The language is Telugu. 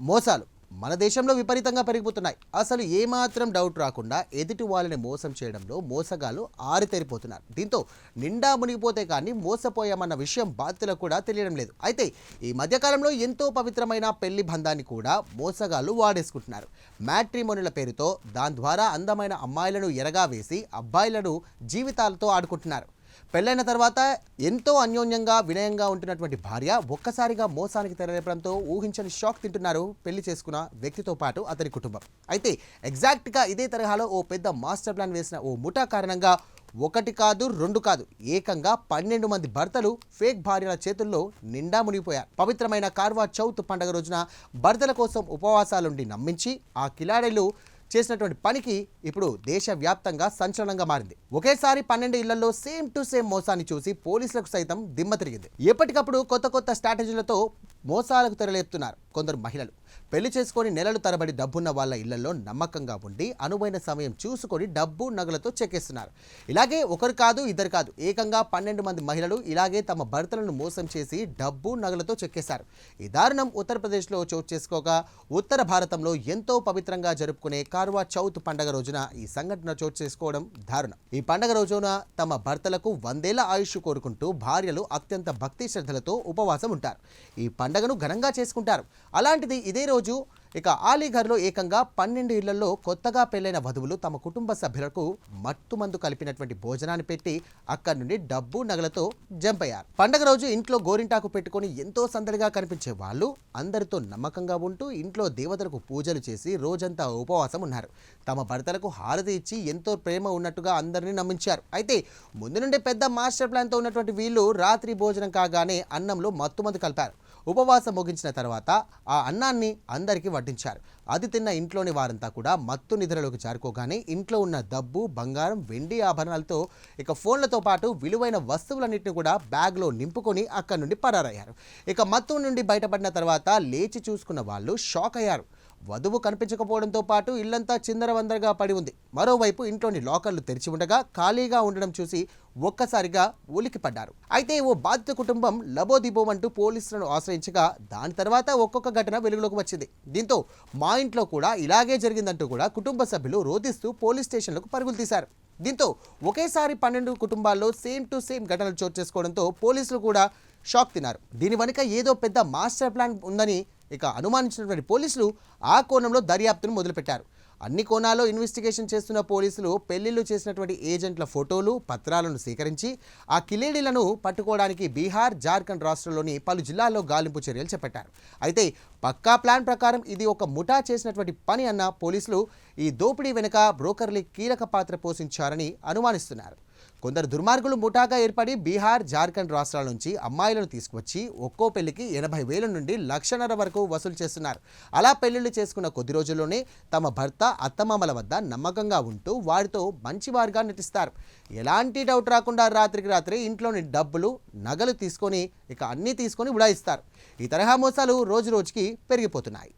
మోసాలు మన దేశంలో విపరీతంగా పెరిగిపోతున్నాయి. అసలు ఏమాత్రం డౌట్ రాకుండా ఎదుటి వాళ్ళని మోసం చేయడంలో మోసగాళ్ళు ఆరితేరిపోతున్నారు. దీంతో నిండా మునిగిపోతే కానీ మోసపోయామన్న విషయం బాధ్యులకు కూడా తెలియడం లేదు. అయితే ఈ మధ్యకాలంలో ఎంతో పవిత్రమైన పెళ్ళి బంధాన్ని కూడా మోసగాళ్ళు వాడేసుకుంటున్నారు. మ్యాట్రిమోనిల పేరుతో దాని ద్వారా అందమైన అమ్మాయిలను ఎరగా వేసి అబ్బాయిలను జీవితాలతో ఆడుకుంటున్నారు. పెళ్ళైన తర్వాత ఎంతో అన్యోన్యంగా వినయంగా ఉంటున్నటువంటి భార్య ఒక్కసారిగా మోసానికి తెరలేపడంతో ఊహించని షాక్ తింటున్నారు పెళ్ళి చేసుకున్న వ్యక్తితో పాటు అతని కుటుంబం. అయితే ఎగ్జాక్ట్గా ఇదే తరహాలో ఓ పెద్ద మాస్టర్ ప్లాన్ వేసిన ఓ ముఠా కారణంగా ఒకటి కాదు రెండు కాదు ఏకంగా పన్నెండు మంది భర్తలు ఫేక్ భార్యల చేతుల్లో నిండా మునిగిపోయారు. పవిత్రమైన కార్వా చౌత్ పండుగ రోజున భర్తల కోసం ఉపవాసాలుండి నమ్మించి ఆ కిలాడీలు చేసినటువంటి పనికి ఇప్పుడు దేశవ్యాప్తంగా సంచలనంగా మారింది. ఒకేసారి పన్నెండు ఇళ్ళలో సేమ్ టు సేమ్ మోసాన్ని చూసి పోలీసులకు సైతం దిమ్మ తిరిగింది. ఎప్పటికప్పుడు కొత్త కొత్త స్ట్రాటజీలతో మోసాలకు తెరలేపుతున్నారు కొందరు మహిళలు. పెళ్ళి చేసుకొని నెలలు తరబడి డబ్బున్న వాళ్ళ ఇళ్ళలో నమ్మకంగా ఉండి అనువైన సమయం చూసుకొని డబ్బు నగలతో చెక్కేస్తున్నారు. ఇలాగే ఒకరు కాదు ఇద్దరు కాదు. ఏకంగా పన్నెండు మంది మహిళలు ఇలాగే తమ భర్తలను మోసం చేసి డబ్బు నగలతో చెక్కేశారు. ఈ దారుణం ఉత్తరప్రదేశ్లో చోటు చేసుకోగా ఉత్తర భారతంలో ఎంతో పవిత్రంగా జరుపుకునే కార్వా చౌత్ పండగ రోజున ఈ సంఘటన చోటు చేసుకోవడం దారుణం. ఈ పండగ రోజున తమ భర్తలకు వందేళ్ళ ఆయుష్ కోరుకుంటూ భార్యలు అత్యంత భక్తి శ్రద్ధలతో ఉపవాసం ఉంటారు ఈ పండగ పండగను ఘనంగా చేసుకుంటారు. అలాంటిది ఇదే రోజు ఇక ఆలీఘర్లో ఏకంగా పన్నెండు ఇళ్ళలో కొత్తగా పెళ్ళైన వధువులు తమ కుటుంబ సభ్యులకు మత్తుమందు కలిపినటువంటి భోజనాన్ని పెట్టి అక్కడి నుండి డబ్బు నగలతో జంప్ అయ్యారు పండగ రోజు ఇంట్లో గోరింటాకు పెట్టుకొని ఎంతో సందడిగా కనిపించే వాళ్ళు అందరితో నమ్మకంగా ఉంటూ ఇంట్లో దేవతలకు పూజలు చేసి రోజంతా ఉపవాసం ఉన్నారు. తమ భర్తలకు హారతి ఇచ్చి ఎంతో ప్రేమ ఉన్నట్టుగా అందరినీ నమ్మించారు. అయితే ముందు నుండి పెద్ద మాస్టర్ ప్లాన్తో ఉన్నటువంటి వీళ్ళు రాత్రి భోజనం కాగానే అన్నంలో మత్తుమందు కలిపారు. ఉపవాసం ముగించిన తర్వాత ఆ అన్నాన్ని అందరికీ వడ్డించారు. అది తిన్న ఇంట్లోని వారంతా కూడా మత్తు నిద్రలోకి జారుకోగానే ఇంట్లో ఉన్న డబ్బు బంగారం వెండి ఆభరణాలతో ఇక ఫోన్లతో పాటు విలువైన వస్తువులన్నింటినీ కూడా బ్యాగ్లో నింపుకొని అక్కడి నుండి పరారయ్యారు. ఇక మత్తు నుండి బయటపడిన తర్వాత లేచి చూసుకున్న వాళ్ళు షాక్ అయ్యారు. వధువు కనిపించకపోవడంతో పాటు ఇల్లంతా చిందరవందరగా పడి ఉంది. మరోవైపు ఇంట్లోని లాకర్లు తెరిచి ఉండగా ఖాళీగా ఉండడం చూసి ఒక్కసారిగా ఉలికిపడ్డారు అయితే ఓ బాధిత కుటుంబం లబోదిబోమంటూ పోలీసులను ఆశ్రయించగా దాని తర్వాత ఒక్కొక్క ఘటన వెలుగులోకి వచ్చింది. దీంతో మా ఇంట్లో కూడా ఇలాగే జరిగిందంటూ కూడా కుటుంబ సభ్యులు రోధిస్తూ పోలీస్ స్టేషన్లకు పరుగులు తీశారు. దీంతో ఒకేసారి పన్నెండు కుటుంబాల్లో సేమ్ టు సేమ్ ఘటనలు చోటు చేసుకోవడంతో పోలీసులు కూడా షాక్ తిన్నారు. దీని వెనుక ఏదో పెద్ద మాస్టర్ ప్లాన్ ఉందని ఇక అనుమానించినటువంటి పోలీసులు ఆ కోణంలో దర్యాప్తును మొదలుపెట్టారు. అన్ని కోణాల్లో ఇన్వెస్టిగేషన్ చేస్తున్న పోలీసులు పెళ్ళిళ్ళు చేసినటువంటి ఏజెంట్ల ఫోటోలు పత్రాలను సేకరించి ఆ కిలేడీలను పట్టుకోవడానికి బీహార్ జార్ఖండ్ రాష్ట్రంలోని పలు జిల్లాల్లో గాలింపు చర్యలు చేపట్టారు. అయితే పక్కా ప్లాన్ ప్రకారం ఇది ఒక ముఠా చేసినటువంటి పని అన్న పోలీసులు ఈ దోపిడీ వెనుక బ్రోకర్లు కీలక పాత్ర పోషించారని అనుమానిస్తున్నారు. కొందరు దుర్మార్గులు ముఠాగా ఏర్పడి బీహార్ జార్ఖండ్ రాష్ట్రాల నుంచి అమ్మాయిలను తీసుకువచ్చి ఒక్కో పెళ్ళికి ఎనభై వేల నుండి లక్షన్నర వరకు వసూలు చేస్తున్నారు. అలా పెళ్ళిళ్ళు చేసుకున్న కొద్ది రోజుల్లోనే తమ భర్త అత్తమామల వద్ద నమ్మకంగా ఉంటూ వారితో మంచివారుగా నటిస్తారు ఎలాంటి డౌట్ రాకుండా రాత్రికి రాత్రి ఇంట్లోని డబ్బులు నగలు తీసుకొని ఇక అన్నీ తీసుకొని ఉడాయిస్తారు. ఈ తరహా మోసాలు రోజు రోజుకి పెరిగిపోతున్నాయి.